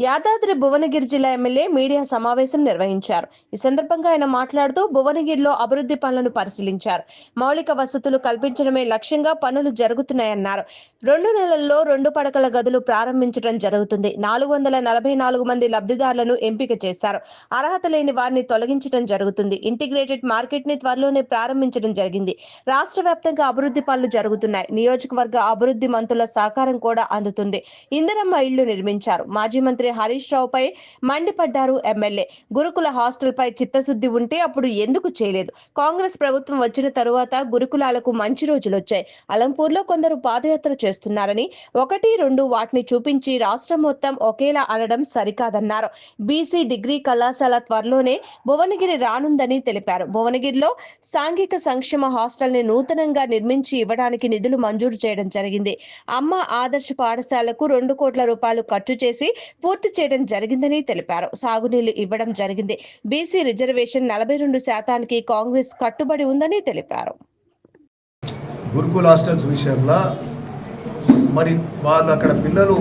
యాదాద్రి భువనగిరి జిల్లా MLA media సమావేశం నిర్వహించారు. ఈ సందర్భంగా ఆయన మాట్లాడుతూ భువనగిరిలో అభివృద్ధి పనులను పరిశీలించారు. మౌలిక వసతులు కల్పించడమే లక్ష్యంగా పనులు జరుగుతున్నాయన్నారు. రెండు నెలల్లో రెండు పడకల గదులు ప్రారంభించడం జరుగుతుంది. నాలుగు వందల నలభై నాలుగు మంది లబ్ధిదారులను ఎంపిక చేశారు. అర్హత లేని వారిని తొలగించడం జరుగుతుంది. ఇంటిగ్రేటెడ్ మార్కెట్ని త్వరలోనే ప్రారంభించడం జరిగింది. రాష్ట్ర వ్యాప్తంగా అభివృద్ధి పనులు జరుగుతున్నాయి. నియోజకవర్గ అభివృద్ధి మంత్రుల సహకారం కూడా అందుతుంది. ఇందరమ్మ ఇళ్ళు నిర్మించారు. మాజీ మంత్రి హరీష్ రావుపై మండిపడ్డారు ఎమ్మెల్యే. గురుకుల హాస్టల్ పై చిత్తశుద్ధి ఉంటే అప్పుడు ఎందుకు చేయలేదు? కాంగ్రెస్ ప్రభుత్వం వచ్చిన తరువాత గురుకులాలకు మంచి రోజులు వచ్చాయి అలంపూర్లో కొందరు పాదయాత్ర చేస్తున్నారని ఒకటి రెండు వాటిని చూపించి రాష్ట్రం మొత్తం ఒకేలా అనడం సరికాదన్నారు. బీసీ డిగ్రీ కళాశాల త్వరలోనే భువనగిరి రానుందని తెలిపారు. భువనగిరిలో సాంఘిక సంక్షేమ హాస్టల్ని నూతనంగా నిర్మించి ఇవ్వడానికి నిధులు మంజూరు చేయడం జరిగింది. అమ్మ ఆదర్శ పాఠశాలకు రెండు కోట్ల రూపాయలు ఖర్చు చేసి పూర్తి చేయడం జరిగిందని తెలిపారు. సాగునీళ్ళు ఇవ్వడం జరిగింది. బీసీ రిజర్వేషన్ నలభై రెండు శాతానికి కాంగ్రెస్ కట్టుబడి ఉందని తెలిపారు. గురుకుల హాస్టల్స్ విషయంలో మరి వాళ్ళు అక్కడ పిల్లలు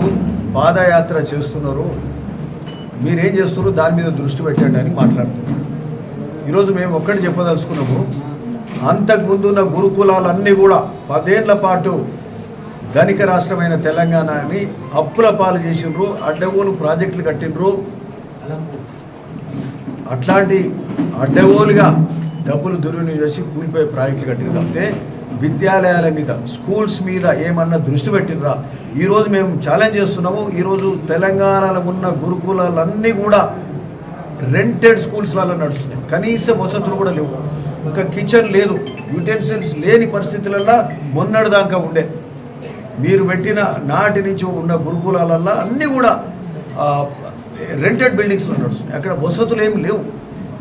పాదయాత్ర చేస్తున్నారు. మీరేం చేస్తున్నారు? దాని మీద దృష్టి పెట్టండి అని మాట్లాడుతున్నారు. ఈరోజు మేము ఒక్కటి చెప్పదలుచుకున్నాము. అంతకుముందున్న గురుకులాలన్నీ కూడా పదేళ్ళ పాటు ధనిక రాష్ట్రమైన తెలంగాణని అప్పుల పాలు చేసిండ్రు అడ్డగోలు ప్రాజెక్టులు కట్టిండ్రు. అట్లాంటి అడ్డగోలుగా డబ్బులు దుర్వినియోగం చేసి కూలిపోయే ప్రాజెక్టులు కట్టిన తప్పితే విద్యాలయాల మీద స్కూల్స్ మీద ఏమన్నా దృష్టి పెట్టినరా ఈరోజు మేము ఛాలెంజ్ చేస్తున్నాము. ఈరోజు తెలంగాణలో ఉన్న గురుకులాలన్నీ కూడా రెంటెడ్ స్కూల్స్ వల్ల నడుస్తున్నాయి. కనీస వసతులు కూడా లేవు. ఒక కిచెన్ లేదు. యూటెన్సిల్స్ లేని పరిస్థితులలో మొన్నటిదాకా ఉండే. మీరు పెట్టిన నాటి నుంచి ఉన్న గురుకులాలల్లో అన్నీ కూడా రెంటెడ్ బిల్డింగ్స్లో నడుస్తున్నాయి. అక్కడ వసతులు ఏమి లేవు.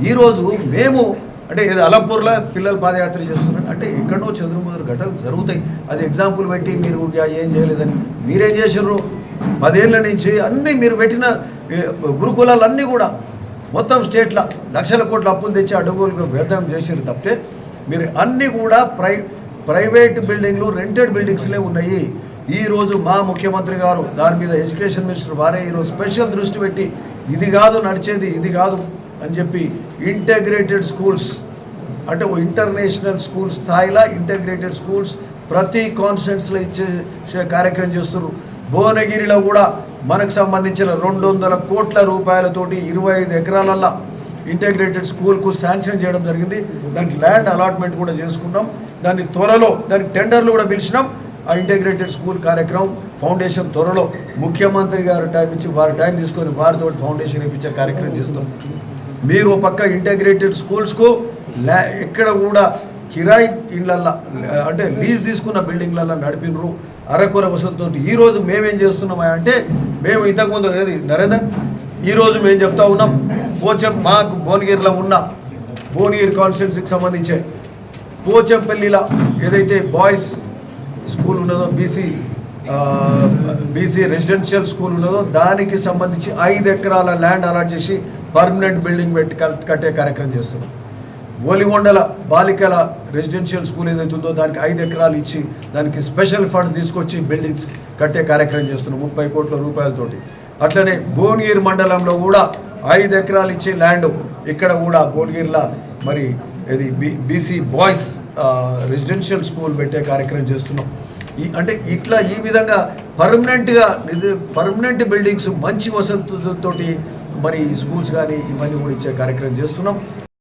ఈరోజు మేము అంటే ఇది అలంపూర్లో పిల్లలు పాదయాత్ర చేస్తున్నారు. అంటే ఎక్కడో చంద్రమోదర్ ఘటనలు జరుగుతాయి. అది ఎగ్జాంపుల్ పెట్టి మీరు ఏం చేయలేదని మీరేం చేసినారు పదేళ్ళ నుంచి అన్నీ మీరు పెట్టిన గురుకులాలన్నీ కూడా మొత్తం స్టేట్ల లక్షల కోట్ల అప్పులు తెచ్చి అడుగులకు వ్యర్థం చేసారు తప్పితే మీరు అన్నీ కూడా ప్రై ప్రైవేట్ బిల్డింగ్లు రెంటెడ్ బిల్డింగ్స్లే ఉన్నాయి. ఈరోజు మా ముఖ్యమంత్రి గారు దాని మీద ఎడ్యుకేషన్ మినిస్టర్ వారే ఈరోజు స్పెషల్ దృష్టి పెట్టి ఇది కాదు నడిచేది ఇది కాదు అని చెప్పి ఇంటగ్రేటెడ్ స్కూల్స్ అంటే ఓ ఇంటర్నేషనల్ స్కూల్ స్థాయిలో ఇంటగ్రేటెడ్ స్కూల్స్ ప్రతి కాన్స్టిట్యున్సీలో ఇచ్చే కార్యక్రమం చేస్తున్నారు. భువనగిరిలో కూడా మనకు సంబంధించిన రెండు వందల కోట్ల రూపాయలతోటి ఇరవై ఐదు ఎకరాలల్లో ఇంటగ్రేటెడ్ స్కూల్కు శాంక్షన్ చేయడం జరిగింది. దానికి ల్యాండ్ అలాట్మెంట్ కూడా చేసుకున్నాం. దాన్ని త్వరలో దానికి టెండర్లు కూడా పిలిచినాం. ఆ ఇంటగ్రేటెడ్ స్కూల్ కార్యక్రమం ఫౌండేషన్ త్వరలో ముఖ్యమంత్రి గారు టైం ఇచ్చి వారి టైం తీసుకొని వారితో ఫౌండేషన్ ఇప్పించే కార్యక్రమం చేస్తాం. మీరు ఓ పక్క ఇంటిగ్రేటెడ్ స్కూల్స్కు ల్యా ఎక్కడ కూడా కిరాయి ఇండ్లల్లో అంటే లీజ్ తీసుకున్న బిల్డింగ్లలో నడిపినరు. అరకొర వసతితో ఈరోజు మేమేం చేస్తున్నామా అంటే మేము ఇంతకుముందు నరేందర్ ఈరోజు మేము చెప్తా ఉన్నాం పోచం మాకు భువనగిరిలో ఉన్న భువనగిరి కాన్స్టిట్యున్సీకి సంబంధించే పోచంపల్లిలో ఏదైతే బాయ్స్ స్కూల్ ఉన్నదో బీసీ బీసీ రెసిడెన్షియల్ స్కూల్ ఉన్నదో దానికి సంబంధించి ఐదు ఎకరాల ల్యాండ్ అలాట్ చేసి పర్మనెంట్ బిల్డింగ్ పెట్టి కట్టే కార్యక్రమం చేస్తున్నాం. ఒలిగొండల బాలికల రెసిడెన్షియల్ స్కూల్ ఏదైతే ఉందో దానికి ఐదు ఎకరాలు ఇచ్చి దానికి స్పెషల్ ఫండ్స్ తీసుకొచ్చి బిల్డింగ్స్ కట్టే కార్యక్రమం చేస్తున్నాం ముప్పై కోట్ల రూపాయలతోటి. అట్లనే భువనగిరి మండలంలో కూడా ఐదు ఎకరాలు ఇచ్చే ల్యాండ్ ఇక్కడ కూడా భువనగిరిలో మరి ఇది B BC boys residential school పెట్టే కార్యక్రమం చేస్తున్నాం. ఈ అంటే ఇట్లా ఈ విధంగా పర్మనెంట్గా పర్మనెంట్ బిల్డింగ్స్ మంచి వసతులతోటి మరి స్కూల్స్ కానీ ఇవన్నీ కూడా ఇచ్చే కార్యక్రమం చేస్తున్నాం.